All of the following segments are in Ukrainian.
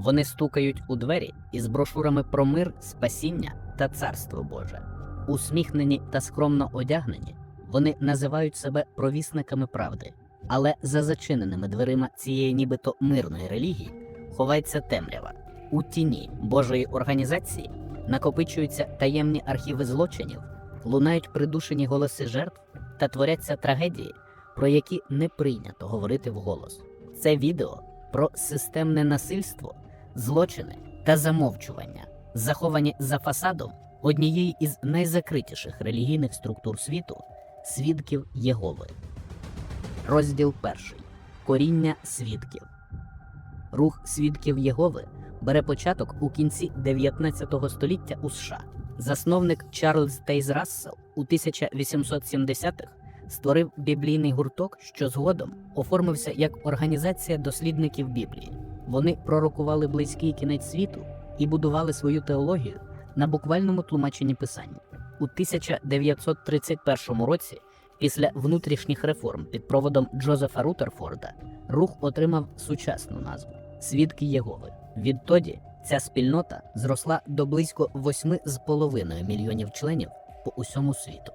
Вони стукають у двері із брошурами про мир, спасіння та царство Боже. Усміхнені та скромно одягнені, вони називають себе провісниками правди, але за зачиненими дверима цієї нібито мирної релігії ховається темрява. У тіні Божої організації накопичуються таємні архіви злочинів, лунають придушені голоси жертв та творяться трагедії, про які не прийнято говорити вголос. Це відео про системне насильство, злочини та замовчування, заховані за фасадом однієї із найзакритіших релігійних структур світу свідків Єгови. Розділ перший. Коріння свідків. Рух свідків Єгови бере початок у кінці 19 століття у США. Засновник Чарльз Тейз Рассел у 1870-х створив біблійний гурток, що згодом оформився як організація дослідників Біблії. Вони пророкували близький кінець світу і будували свою теологію на буквальному тлумаченні писання. У 1931 році, після внутрішніх реформ під проводом Джозефа Рутерфорда, рух отримав сучасну назву Свідки Єгови. Відтоді ця спільнота зросла до близько 8,5 мільйонів членів по усьому світу.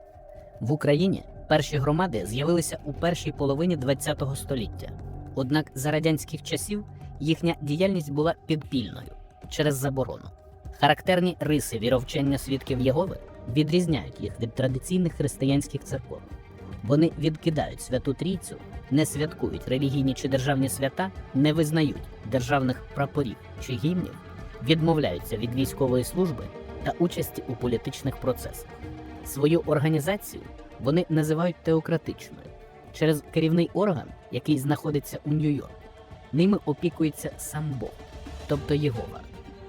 В Україні перші громади з'явилися у першій половині ХХ століття. Однак за радянських часів їхня діяльність була підпільною через заборону. Характерні риси віровчення свідків Єгови відрізняють їх від традиційних християнських церков. Вони відкидають святу трійцю, не святкують релігійні чи державні свята, не визнають державних прапорів чи гімнів, відмовляються від військової служби та участі у політичних процесах. Свою організацію вони називають теократичною через керівний орган, який знаходиться у Нью-Йорку. Ними опікується сам Бог, тобто Єгова.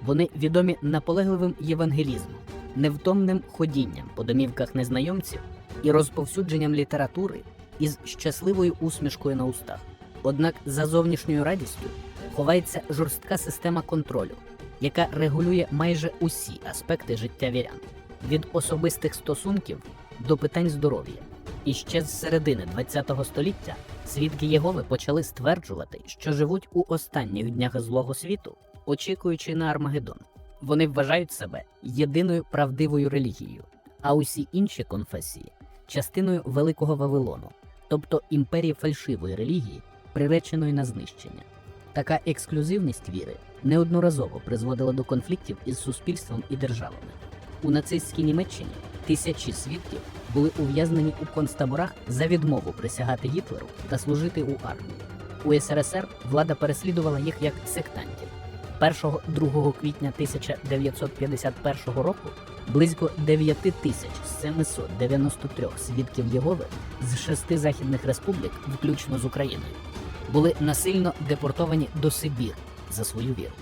Вони відомі наполегливим євангелізмом, невтомним ходінням по домівках незнайомців і розповсюдженням літератури із щасливою усмішкою на устах. Однак за зовнішньою радістю ховається жорстка система контролю, яка регулює майже усі аспекти життя вірян від особистих стосунків до питань здоров'я. І ще з середини ХХ століття свідки Єгови почали стверджувати, що живуть у останніх днях злого світу, очікуючи на Армагеддон. Вони вважають себе єдиною правдивою релігією, а усі інші конфесії частиною Великого Вавилону, тобто імперії фальшивої релігії, приреченої на знищення. Така ексклюзивність віри неодноразово призводила до конфліктів із суспільством і державами. У нацистській Німеччині тисячі свідків були ув'язнені у концтаборах за відмову присягати Гітлеру та служити у армії. У СРСР влада переслідувала їх як сектантів. 1-2 квітня 1951 року близько 9793 свідків Єгови з шести західних республік, включно з Україною, були насильно депортовані до Сибіру за свою віру.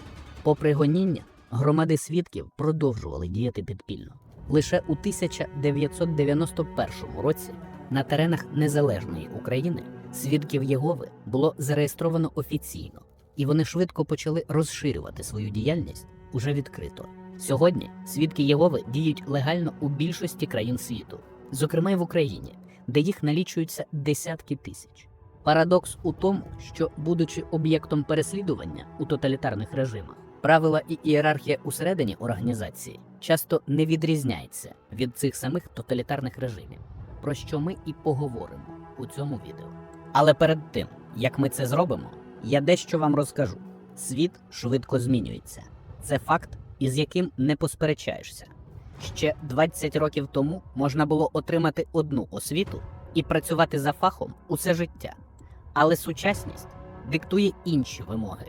Попри гоніння, громади свідків продовжували діяти підпільно. Лише у 1991 році на теренах незалежної України свідків Єгови було зареєстровано офіційно, і вони швидко почали розширювати свою діяльність уже відкрито. Сьогодні свідки Єгови діють легально у більшості країн світу, зокрема й в Україні, де їх налічується десятки тисяч. Парадокс у тому, що, будучи об'єктом переслідування у тоталітарних режимах, правила і ієрархія усередині організації часто не відрізняється від цих самих тоталітарних режимів, про що ми і поговоримо у цьому відео. Але перед тим, як ми це зробимо, я дещо вам розкажу. Світ швидко змінюється. Це факт, із яким не посперечаєшся. Ще 20 років тому можна було отримати одну освіту і працювати за фахом усе життя. Але сучасність диктує інші вимоги.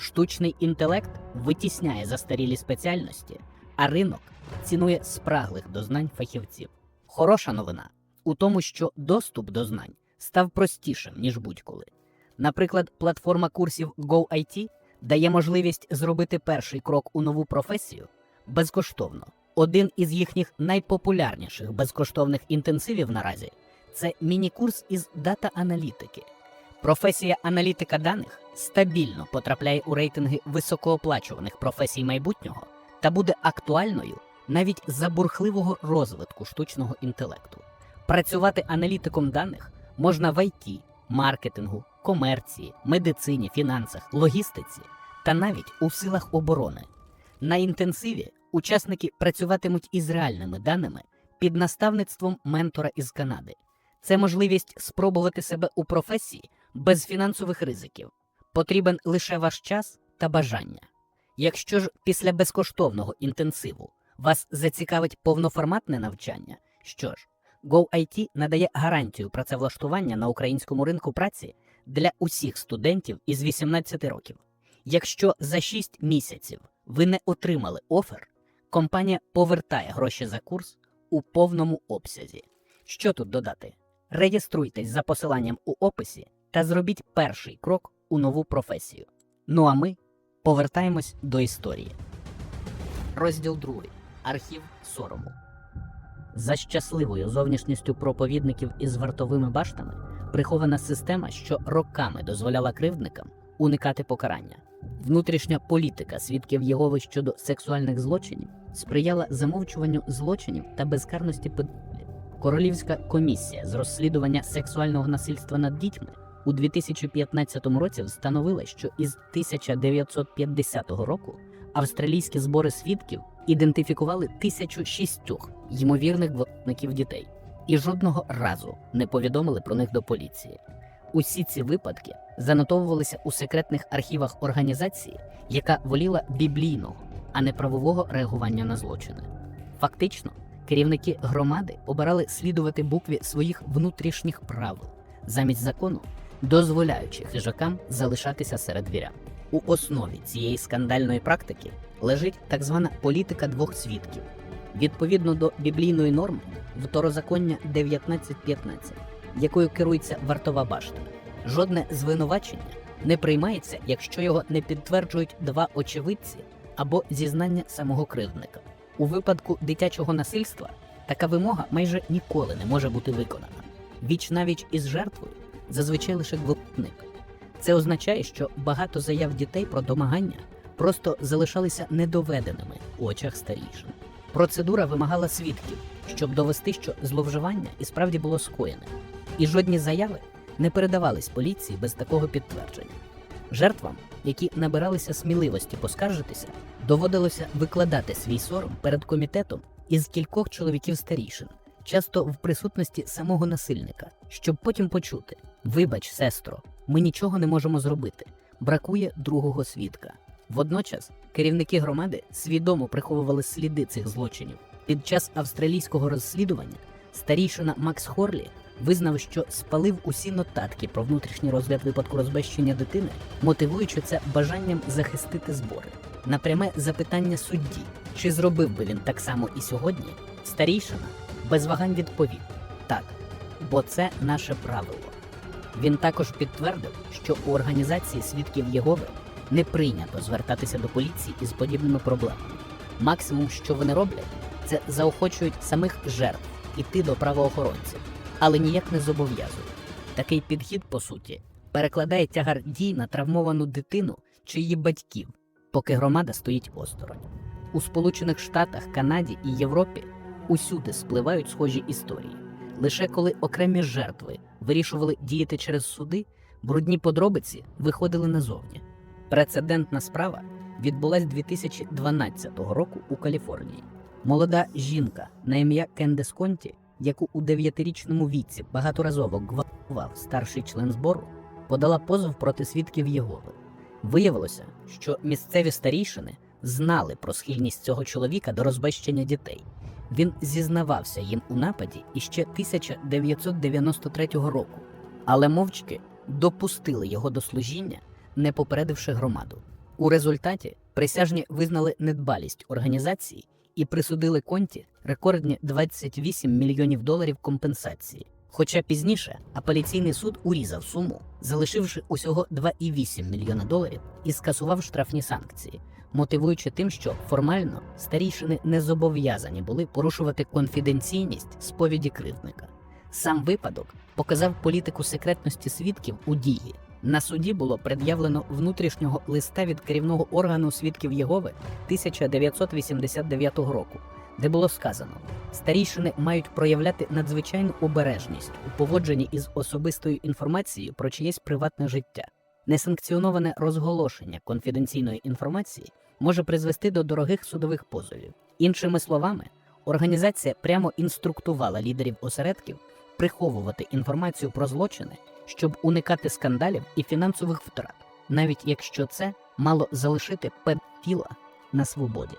Штучний інтелект витісняє застарілі спеціальності, а ринок цінує спраглих до знань фахівців. Хороша новина у тому, що доступ до знань став простішим, ніж будь-коли. Наприклад, платформа курсів GoIT дає можливість зробити перший крок у нову професію безкоштовно. Один із їхніх найпопулярніших безкоштовних інтенсивів наразі це міні-курс із дата-аналітики. Професія аналітика даних стабільно потрапляє у рейтинги високооплачуваних професій майбутнього та буде актуальною навіть за бурхливого розвитку штучного інтелекту. Працювати аналітиком даних можна в ІТ, маркетингу, комерції, медицині, фінансах, логістиці та навіть у силах оборони. На інтенсиві учасники працюватимуть із реальними даними під наставництвом ментора із Канади. Це можливість спробувати себе у професії без фінансових ризиків. Потрібен лише ваш час та бажання. Якщо ж після безкоштовного інтенсиву вас зацікавить повноформатне навчання, що ж, GoIT надає гарантію працевлаштування на українському ринку праці для усіх студентів із 18 років. Якщо за 6 місяців ви не отримали офер, компанія повертає гроші за курс у повному обсязі. Що тут додати? Реєструйтесь за посиланням у описі та зробіть перший крок у нову професію. Ну а ми повертаємось до історії. Розділ 2. Архів сорому. За щасливою зовнішністю проповідників із вартовими баштами прихована система, що роками дозволяла кривдникам уникати покарання. Внутрішня політика свідків Єгови щодо сексуальних злочинів сприяла замовчуванню злочинів та безкарності педофілів. Королівська комісія з розслідування сексуального насильства над дітьми у 2015 році встановила, що із 1950 року австралійські збори свідків ідентифікували 1006 ймовірних виробників дітей і жодного разу не повідомили про них до поліції. Усі ці випадки занотовувалися у секретних архівах організації, яка воліла біблійного, а не правового реагування на злочини. Фактично, керівники громади обирали слідувати букві своїх внутрішніх правил замість закону, дозволяючи хижакам залишатися серед вірян. У основі цієї скандальної практики лежить так звана політика двох свідків. Відповідно до біблійної норми второзаконня 19.15, якою керується вартова башта. Жодне звинувачення не приймається, якщо його не підтверджують два очевидці або зізнання самого кривдника. У випадку дитячого насильства така вимога майже ніколи не може бути виконана. Віч навіч із жертвою зазвичай лише гвалтник. Це означає, що багато заяв дітей про домагання просто залишалися недоведеними у очах старішин. Процедура вимагала свідків, щоб довести, що зловживання і справді було скоєне, і жодні заяви не передавались поліції без такого підтвердження. Жертвам, які набиралися сміливості поскаржитися, доводилося викладати свій сором перед комітетом із кількох чоловіків старішин, часто в присутності самого насильника, щоб потім почути: Вибач, сестро, ми нічого не можемо зробити. Бракує другого свідка. Водночас керівники громади свідомо приховували сліди цих злочинів. Під час австралійського розслідування старійшина Макс Хорлі визнав, що спалив усі нотатки про внутрішній розгляд випадку розбещення дитини, мотивуючи це бажанням захистити збори. На пряме запитання судді, чи зробив би він так само і сьогодні, старійшина без вагань відповів так, бо це наше правило. Він також підтвердив, що у організації свідків Єгови не прийнято звертатися до поліції із подібними проблемами. Максимум, що вони роблять, це заохочують самих жертв іти до правоохоронців, але ніяк не зобов'язують. Такий підхід, по суті, перекладає тягар дій на травмовану дитину чи її батьків, поки громада стоїть осторонь. У Сполучених Штатах, Канаді і Європі усюди спливають схожі історії. Лише коли окремі жертви вирішували діяти через суди, брудні подробиці виходили назовні. Прецедентна справа відбулась 2012 року у Каліфорнії. Молода жінка на ім'я Кендес Конті, яку у дев'ятирічному віці багаторазово гвалтував старший член збору, подала позов проти свідків Єгови. Виявилося, що місцеві старійшини знали про схильність цього чоловіка до розбещення дітей. Він зізнавався їм у нападі іще 1993 року, але мовчки допустили його до служіння, не попередивши громаду. У результаті присяжні визнали недбалість організації і присудили конті рекордні 28 мільйонів доларів компенсації. Хоча пізніше апеляційний суд урізав суму, залишивши усього 2,8 мільйона доларів і скасував штрафні санкції, мотивуючи тим, що формально старійшини не зобов'язані були порушувати конфіденційність сповіді кривдника. Сам випадок показав політику секретності свідків у дії. На суді було пред'явлено внутрішнього листа від керівного органу свідків Єгови 1989 року, де було сказано: старійшини мають проявляти надзвичайну обережність у поводженні із особистою інформацією про чиєсь приватне життя. Несанкціоноване розголошення конфіденційної інформації може призвести до дорогих судових позовів. Іншими словами, організація прямо інструктувала лідерів осередків приховувати інформацію про злочини, щоб уникати скандалів і фінансових втрат, навіть якщо це мало залишити педфіла на свободі.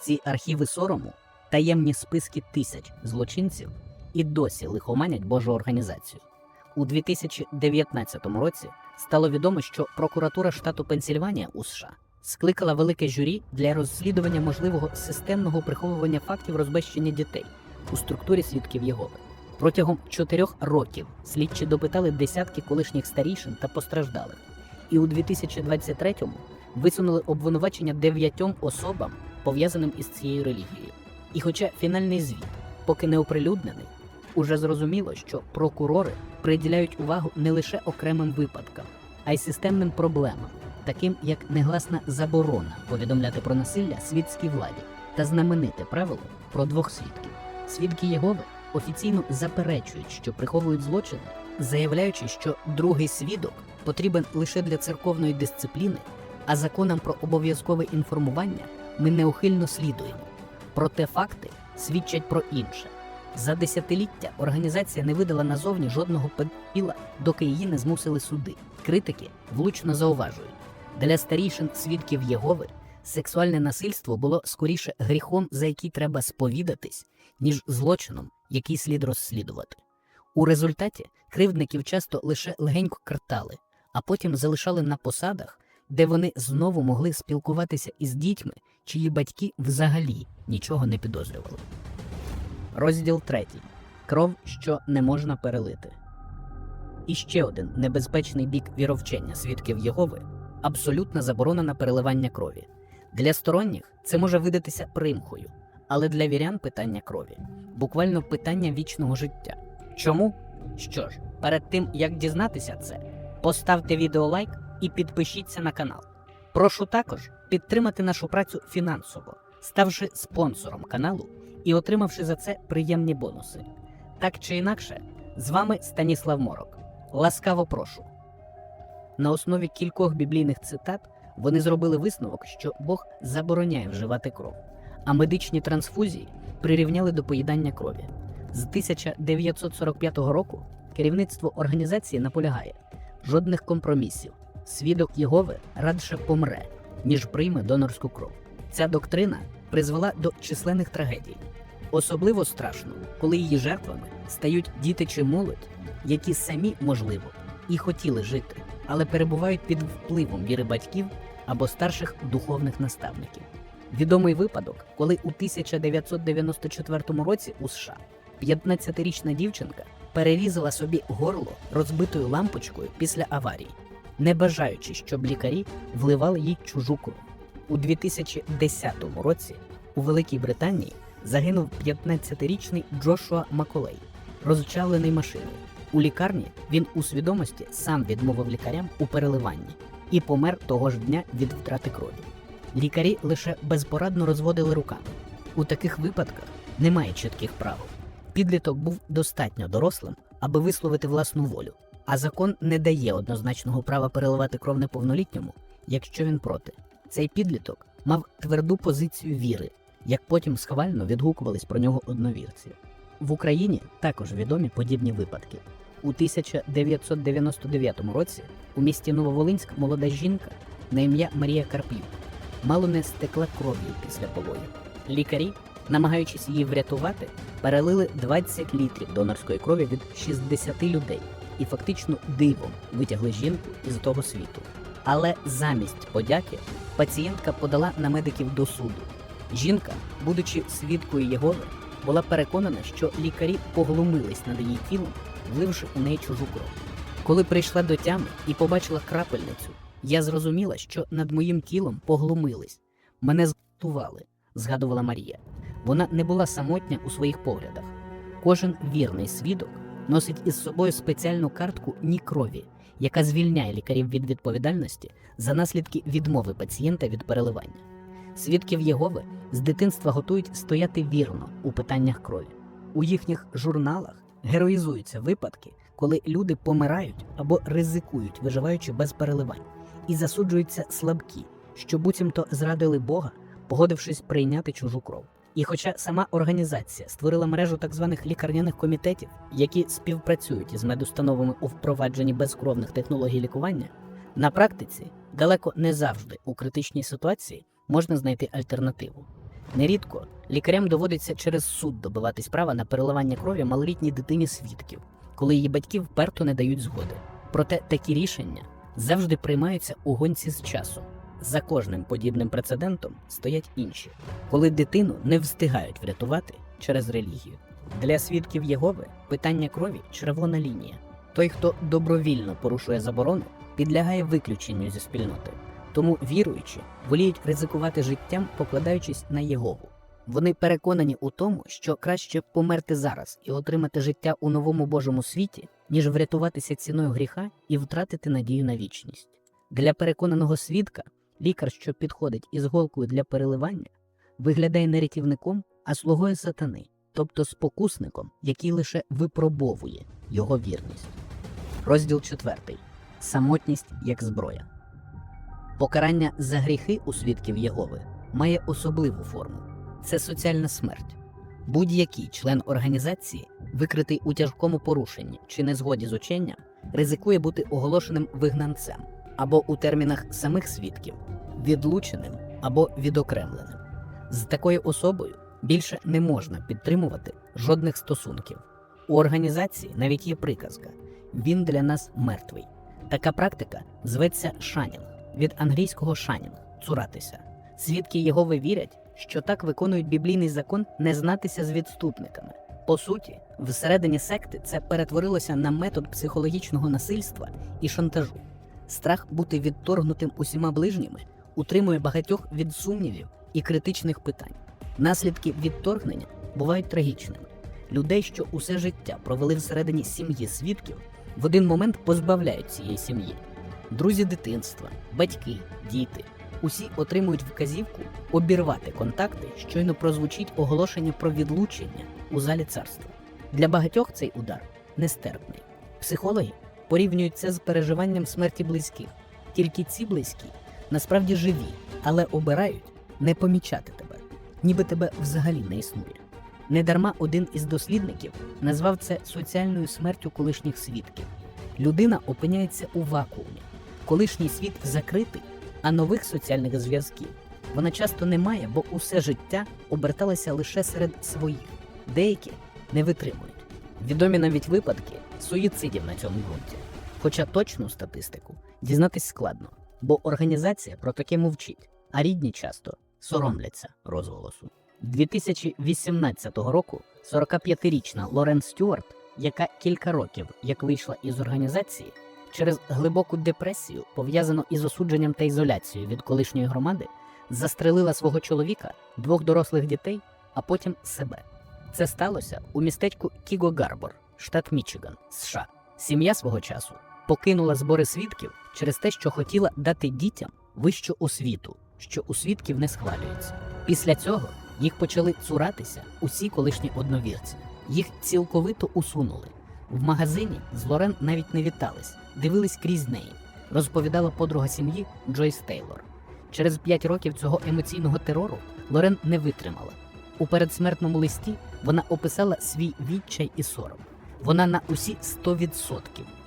Ці архіви сорому, таємні списки тисяч злочинців і досі лихоманять Божу організацію. У 2019 році стало відомо, що прокуратура штату Пенсільванія у США скликала велике журі для розслідування можливого системного приховування фактів розбещення дітей у структурі свідків Єгови. Протягом чотирьох років слідчі допитали десятки колишніх старішин та постраждалих, і у 2023-му висунули обвинувачення дев'ятьом особам, пов'язаним із цією релігією. І хоча фінальний звіт поки не оприлюднений, уже зрозуміло, що прокурори приділяють увагу не лише окремим випадкам, а й системним проблемам, таким як негласна заборона повідомляти про насилля світській владі та знамените правило про двох свідків. Свідки Єгови офіційно заперечують, що приховують злочини, заявляючи, що другий свідок потрібен лише для церковної дисципліни, а законам про обов'язкове інформування ми неухильно слідуємо. Проте факти свідчать про інше. За десятиліття організація не видала назовні жодного педофіла, доки її не змусили суди. Критики влучно зауважують, для старішин свідків Єгови сексуальне насильство було скоріше гріхом, за який треба сповідатись, ніж злочином, який слід розслідувати. У результаті кривдників часто лише легенько картали, а потім залишали на посадах, де вони знову могли спілкуватися із дітьми, чиї батьки взагалі нічого не підозрювали. Розділ 3. Кров, що не можна перелити. І ще один небезпечний бік віровчення свідків Єгови абсолютна заборона на переливання крові. Для сторонніх це може видатися примхою, але для вірян питання крові буквально питання вічного життя. Чому? Що ж, перед тим як дізнатися це, поставте відео лайк і підпишіться на канал. Прошу також підтримати нашу працю фінансово, ставши спонсором каналу і отримавши за це приємні бонуси. Так чи інакше, з вами Станіслав Морок. Ласкаво прошу. На основі кількох біблійних цитат вони зробили висновок, що Бог забороняє вживати кров, а медичні трансфузії прирівняли до поїдання крові. З 1945 року керівництво організації наполягає жодних компромісів. Свідок Єгови радше помре, ніж прийме донорську кров. Ця доктрина призвела до численних трагедій. Особливо страшно, коли її жертвами стають діти чи молодь, які самі, можливо, і хотіли жити, але перебувають під впливом віри батьків або старших духовних наставників. Відомий випадок, коли у 1994 році у США 15-річна дівчинка перерізала собі горло розбитою лампочкою після аварії, не бажаючи, щоб лікарі вливали їй чужу кров. У 2010 році у Великій Британії загинув 15-річний Джошуа Маколей, розчавлений машиною. У лікарні він у свідомості сам відмовив лікарям у переливанні і помер того ж дня від втрати крові. Лікарі лише безпорадно розводили руками. У таких випадках немає чітких правил. Підліток був достатньо дорослим, аби висловити власну волю, а закон не дає однозначного права переливати кров неповнолітньому, якщо він проти. Цей підліток мав тверду позицію віри, як потім схвально відгукувались про нього одновірці. В Україні також відомі подібні випадки. У 1999 році у місті Нововолинськ молода жінка на ім'я Марія Карп'юк мало не стекла кров'ю після пологів. Лікарі, намагаючись її врятувати, перелили 20 літрів донорської крові від 60 людей і фактично дивом витягли жінку із того світу. Але замість подяки пацієнтка подала на медиків до суду. Жінка, будучи свідкою Єгови, була переконана, що лікарі поглумились над її тілом, вливши у неї чужу кров. Коли прийшла до тями і побачила крапельницю, я зрозуміла, що над моїм тілом поглумились. Мене зґвалтували, згадувала Марія. Вона не була самотня у своїх поглядах. Кожен вірний свідок носить із собою спеціальну картку ні крові, яка звільняє лікарів від відповідальності за наслідки відмови пацієнта від переливання. Свідків Єгови з дитинства готують стояти вірно у питаннях крові. У їхніх журналах героїзуються випадки, коли люди помирають або ризикують, виживаючи без переливань, і засуджуються слабкі, що буцімто зрадили Бога, погодившись прийняти чужу кров. І хоча сама організація створила мережу так званих лікарняних комітетів, які співпрацюють із медустановами у впровадженні безкровних технологій лікування, на практиці далеко не завжди у критичній ситуації можна знайти альтернативу. Нерідко лікарям доводиться через суд добиватись права на переливання крові малолітній дитині свідків, коли її батьки вперто не дають згоди. Проте такі рішення завжди приймаються у гонці з часом. За кожним подібним прецедентом стоять інші, коли дитину не встигають врятувати через релігію. Для свідків Єгови питання крові червона лінія. Той, хто добровільно порушує заборону, підлягає виключенню зі спільноти. Тому віруючі воліють ризикувати життям, покладаючись на Єгову. Вони переконані у тому, що краще померти зараз і отримати життя у новому Божому світі, ніж врятуватися ціною гріха і втратити надію на вічність. Для переконаного свідка лікар, що підходить із голкою для переливання, виглядає не рятівником, а слугою сатани, тобто спокусником, який лише випробовує його вірність. Розділ 4. Самотність як зброя. Покарання за гріхи у свідків Єгови має особливу форму це соціальна смерть. Будь-який член організації, викритий у тяжкому порушенні чи незгоді з ученням, ризикує бути оголошеним вигнанцем або у термінах самих свідків відлученим або відокремленим. З такою особою більше не можна підтримувати жодних стосунків. У організації навіть є приказка: він для нас мертвий. Така практика зветься шанінг від англійського шанінг цуратися. Свідки Єгови вірять, що так виконують біблійний закон не знатися з відступниками. По суті, всередині секти це перетворилося на метод психологічного насильства і шантажу. Страх бути відторгнутим усіма ближніми утримує багатьох від сумнівів і критичних питань. Наслідки відторгнення бувають трагічними. Людей, що усе життя провели всередині сім'ї свідків, в один момент позбавляють цієї сім'ї. Друзі дитинства, батьки, діти усі отримують вказівку обірвати контакти, щойно прозвучить оголошення про відлучення у залі царства. Для багатьох цей удар нестерпний. Психологи порівнюють це з переживанням смерті близьких. Тільки ці близькі насправді живі, але обирають не помічати тебе, ніби тебе взагалі не існує. Недарма один із дослідників назвав це соціальною смертю колишніх свідків. Людина опиняється у вакуумі. Колишній світ закритий, а нових соціальних зв'язків вона часто не має, бо усе життя оберталося лише серед своїх. Деякі не витримують. Відомі навіть випадки суїцидів на цьому ґрунті. Хоча точну статистику дізнатись складно, бо організація про таке мовчить, а рідні часто соромляться розголосу. 2018 року 45-річна Лорен Стюарт, яка кілька років як вийшла із організації, через глибоку депресію, пов'язану із осудженням та ізоляцією від колишньої громади, застрелила свого чоловіка, двох дорослих дітей, а потім себе. Це сталося у містечку Кіго Гарбор, штат Мічиган, США. Сім'я свого часу покинула збори свідків через те, що хотіла дати дітям вищу освіту, що у свідків не схвалюється. Після цього їх почали цуратися усі колишні одновірці. Їх цілковито усунули. В магазині з Лорен навіть не вітались, дивились крізь неї, розповідала подруга сім'ї Джойс Тейлор. Через п'ять років цього емоційного терору Лорен не витримала. У передсмертному листі вона описала свій відчай і сором. Вона на усі 100%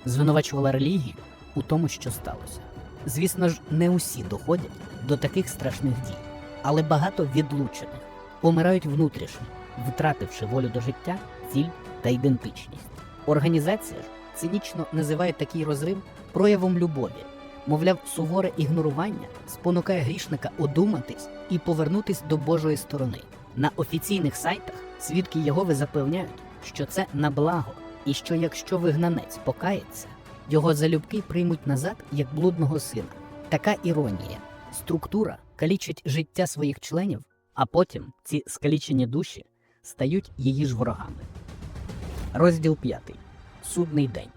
звинувачувала релігію у тому, що сталося. Звісно ж, не усі доходять до таких страшних дій, але багато відлучених помирають внутрішньо, втративши волю до життя, ціль та ідентичність. Організація ж цинічно називає такий розрив проявом любові. Мовляв, суворе ігнорування спонукає грішника одуматись і повернутись до Божої сторони. На офіційних сайтах свідки Єгови запевняють, що це на благо, і що якщо вигнанець покається, його залюбки приймуть назад як блудного сина. Така іронія. Структура калічить життя своїх членів, а потім ці скалічені душі стають її ж ворогами. Розділ 5. Судний день.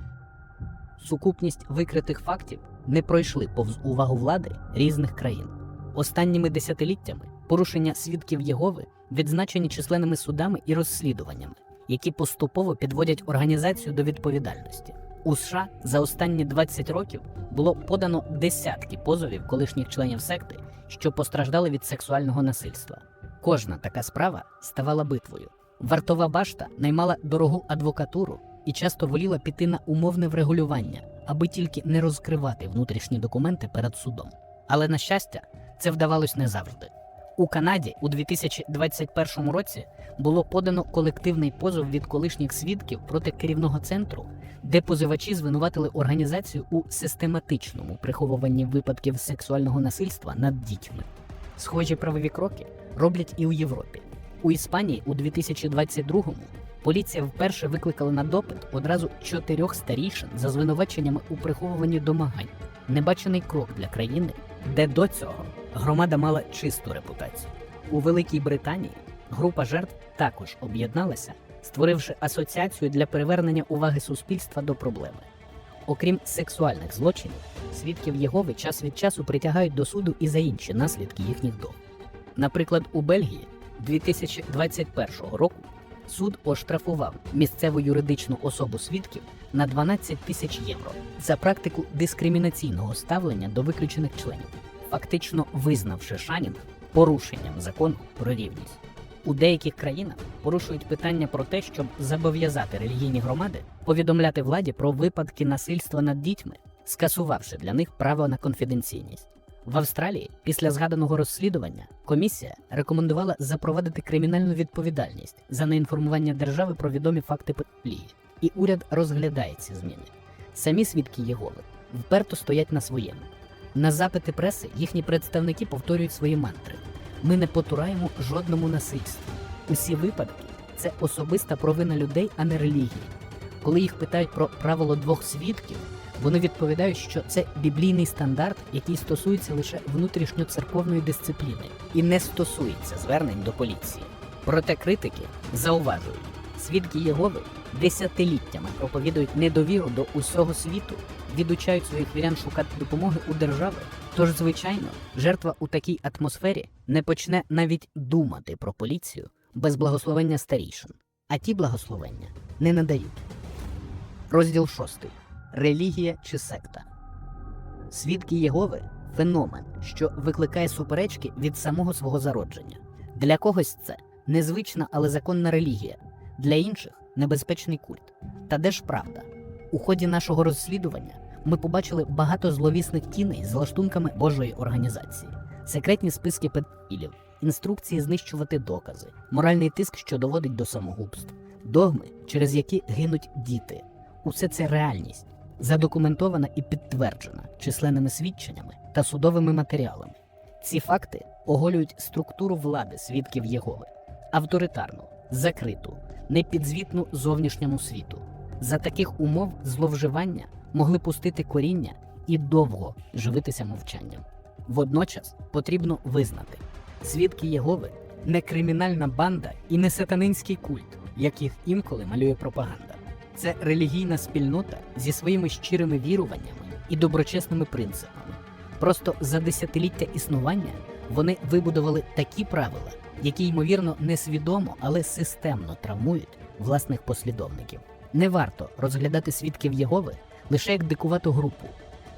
Сукупність викритих фактів не пройшли повз увагу влади різних країн. Останніми десятиліттями порушення свідків Єгови відзначені численними судами і розслідуваннями, які поступово підводять організацію до відповідальності. У США за останні 20 років було подано десятки позовів колишніх членів секти, що постраждали від сексуального насильства. Кожна така справа ставала битвою. Вартова башта наймала дорогу адвокатуру і часто воліла піти на умовне врегулювання, аби тільки не розкривати внутрішні документи перед судом. Але на щастя, це вдавалось не завжди. У Канаді у 2021 році було подано колективний позов від колишніх свідків проти керівного центру, де позивачі звинуватили організацію у систематичному приховуванні випадків сексуального насильства над дітьми. Схожі правові кроки роблять і у Європі. У Іспанії у 2022-му поліція вперше викликала на допит одразу чотирьох старішин за звинуваченнями у приховуванні домагань. Небачений крок для країни, де до цього громада мала чисту репутацію. У Великій Британії група жертв також об'єдналася, створивши асоціацію для привернення уваги суспільства до проблеми. Окрім сексуальних злочинів, свідків Єгови час від часу притягають до суду і за інші наслідки їхніх дом. Наприклад, у Бельгії 2021 року суд оштрафував місцеву юридичну особу свідків на 12 тисяч євро за практику дискримінаційного ставлення до виключених членів, фактично визнавши шанінг порушенням закону про рівність. У деяких країнах порушують питання про те, щоб зобов'язати релігійні громади повідомляти владі про випадки насильства над дітьми, скасувавши для них право на конфіденційність. В Австралії після згаданого розслідування комісія рекомендувала запровадити кримінальну відповідальність за неінформування держави про відомі факти педофілії. І уряд розглядає ці зміни. Самі свідки Єгови вперто стоять на своєму. На запити преси їхні представники повторюють свої мантри: ми не потураємо жодному насильству. Усі випадки це особиста провина людей, а не релігії. Коли їх питають про правило двох свідків, вони відповідають, що це біблійний стандарт, який стосується лише внутрішньоцерковної дисципліни і не стосується звернень до поліції. Проте критики зауважують, свідки Єгови десятиліттями проповідують недовіру до усього світу, відучають своїх вірян шукати допомоги у держави. Тож, звичайно, жертва у такій атмосфері не почне навіть думати про поліцію без благословення старішин, а ті благословення не надають. Розділ 6. Релігія чи секта. Свідки Єгови феномен, що викликає суперечки від самого свого зародження. Для когось це незвична, але законна релігія, для інших небезпечний культ. Та де ж правда? У ході нашого розслідування ми побачили багато зловісних тіней з лаштунками Божої організації, секретні списки педофілів, інструкції знищувати докази, моральний тиск, що доводить до самогубств, догми, через які гинуть діти. Усе це реальність, задокументована і підтверджена численними свідченнями та судовими матеріалами. Ці факти оголюють структуру влади свідків Єгови, авторитарну, закриту, непідзвітну зовнішньому світу. За таких умов зловживання могли пустити коріння і довго живитися мовчанням. Водночас потрібно визнати, свідки Єгови не кримінальна банда і не сатанинський культ, як їх інколи малює пропаганда. Це релігійна спільнота зі своїми щирими віруваннями і доброчесними принципами. Просто за десятиліття існування вони вибудували такі правила, які ймовірно несвідомо, але системно травмують власних послідовників. Не варто розглядати свідків Єгови лише як дикувату групу.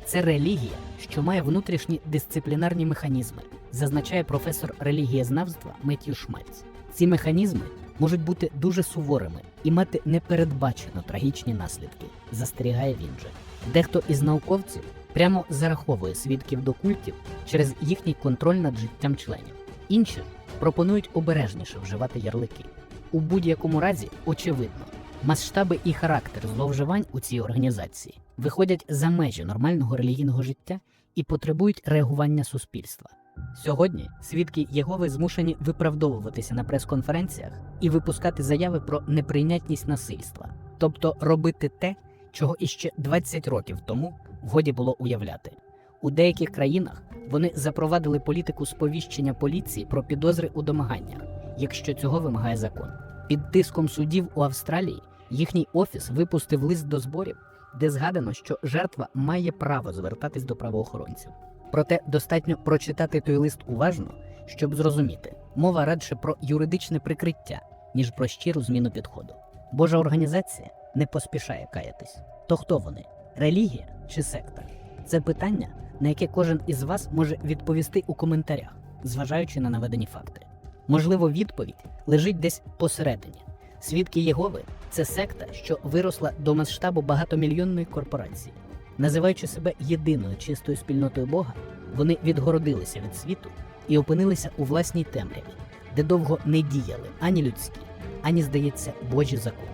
Це релігія, що має внутрішні дисциплінарні механізми, зазначає професор релігієзнавства Меттью Шмальц. Ці механізми можуть бути дуже суворими і мати непередбачено трагічні наслідки, застерігає він же. Дехто із науковців прямо зараховує свідків до культів через їхній контроль над життям членів. Інші пропонують обережніше вживати ярлики. У будь-якому разі, очевидно, масштаби і характер зловживань у цій організації виходять за межі нормального релігійного життя і потребують реагування суспільства. Сьогодні свідки Єгови змушені виправдовуватися на прес-конференціях і випускати заяви про неприйнятність насильства, тобто робити те, чого іще 20 років тому годі було уявляти. У деяких країнах вони запровадили політику сповіщення поліції про підозри у домаганнях, якщо цього вимагає закон. Під тиском судів у Австралії їхній офіс випустив лист до зборів, де згадано, що жертва має право звертатись до правоохоронців. Проте достатньо прочитати той лист уважно, щоб зрозуміти, мова радше про юридичне прикриття, ніж про щиру зміну підходу. Божа організація не поспішає каятись. То хто вони? Релігія чи секта? Це питання, на яке кожен із вас може відповісти у коментарях, зважаючи на наведені факти. Можливо, відповідь лежить десь посередині. Свідки Єгови це секта, що виросла до масштабу багатомільйонної корпорації. Називаючи себе єдиною чистою спільнотою Бога, вони відгородилися від світу і опинилися у власній темряві, де довго не діяли ані людські, ані, здається, Божі закони.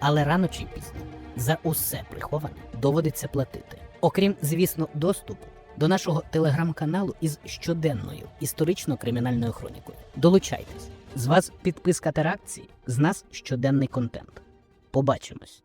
Але рано чи пізно за усе приховане доводиться платити. Окрім, звісно, доступу до нашого телеграм-каналу із щоденною історично-кримінальною хронікою. Долучайтесь. З вас підписка та реакції, з нас щоденний контент. Побачимось!